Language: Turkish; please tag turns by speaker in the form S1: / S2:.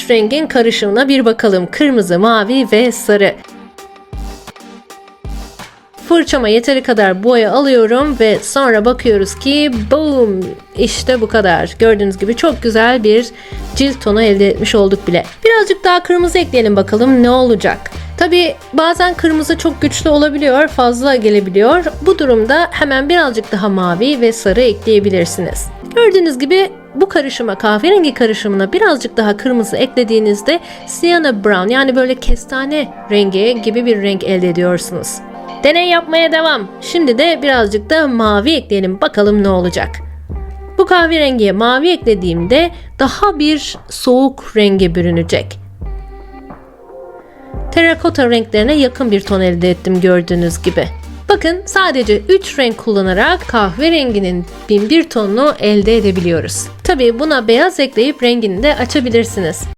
S1: üç rengin karışımına bir bakalım. Kırmızı, mavi ve sarı. Fırçama yeteri kadar boya alıyorum ve sonra bakıyoruz ki boom işte bu kadar. Gördüğünüz gibi çok güzel bir cilt tonu elde etmiş olduk bile. Birazcık daha kırmızı ekleyelim bakalım ne olacak. Tabi bazen kırmızı çok güçlü olabiliyor, fazla gelebiliyor. Bu durumda hemen birazcık daha mavi ve sarı ekleyebilirsiniz. Gördüğünüz gibi bu karışıma kahverengi karışımına birazcık daha kırmızı eklediğinizde sienna brown yani böyle kestane rengi gibi bir renk elde ediyorsunuz. Deney yapmaya devam. Şimdi de birazcık da mavi ekleyelim bakalım ne olacak. Bu kahverengiye mavi eklediğimde daha bir soğuk renge bürünecek. Terakota renklerine yakın bir ton elde ettim gördüğünüz gibi. Bakın sadece 3 renk kullanarak kahverenginin bin bir tonunu elde edebiliyoruz. Tabii buna beyaz ekleyip rengini de açabilirsiniz.